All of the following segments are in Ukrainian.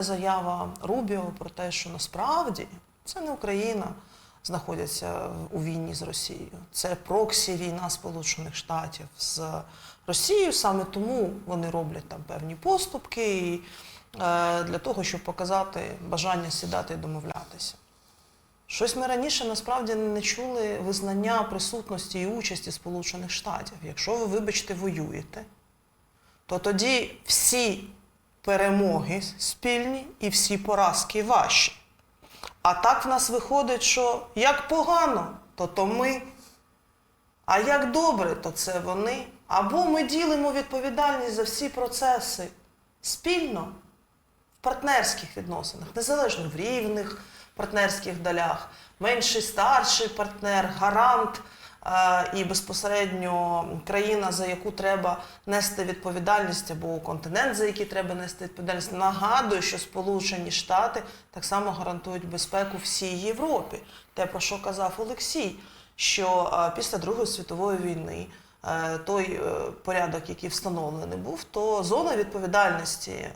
Заява Рубіо про те, що насправді це не Україна знаходиться у війні з Росією. Це проксі війна Сполучених Штатів з Росією. Саме тому вони роблять там певні поступки і, е, для того, щоб показати бажання сідати і домовлятися. Щось ми раніше насправді не чули визнання присутності і участі Сполучених Штатів. Якщо ви, вибачте, воюєте, то тоді всі перемоги спільні і всі поразки ваші. А так в нас виходить, що як погано, то то ми, а як добре, то це вони. Або ми ділимо відповідальність за всі процеси спільно в партнерських відносинах, незалежно в рівних партнерських долях, менший старший партнер, гарант і безпосередньо країна, за яку треба нести відповідальність, або континент, за який треба нести відповідальність. Нагадую, що Сполучені Штати так само гарантують безпеку всій Європі. Те, про що казав Олексій, що е, після Другої світової війни е, той е, порядок, який встановлений був, то зона відповідальності е,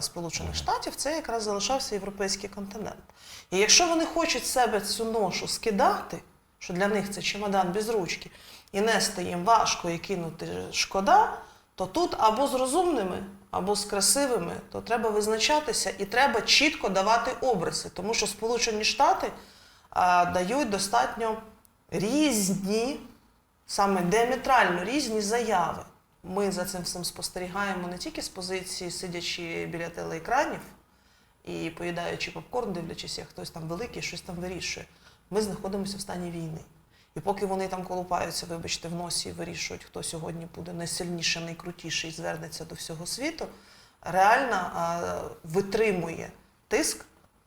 Сполучених Штатів це якраз залишався європейський континент. І якщо вони хочуть себе цю ношу скидати, що для них це чемодан без ручки, і нести їм важко і кинути шкода, то тут або з розумними, або з красивими, то треба визначатися і треба чітко давати обриси, тому що Сполучені Штати а, дають достатньо різні, саме діаметрально різні заяви. Ми за цим всім спостерігаємо не тільки з позиції, сидячи біля телеекранів і поїдаючи попкорн, дивлячись, як хтось там великий щось там вирішує. Ми знаходимося в стані війни. І поки вони там колупаються, вибачте, в носі і вирішують, хто сьогодні буде найсильніший, найкрутіший і звернеться до всього світу, реально а, витримує тиск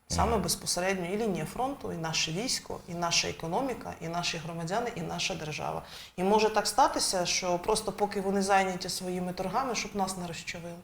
саме безпосередньо і лінія фронту, і наше військо, і наша економіка, і наші громадяни, і наша держава. І може так статися, що просто поки вони зайняті своїми торгами, щоб нас не розчавили.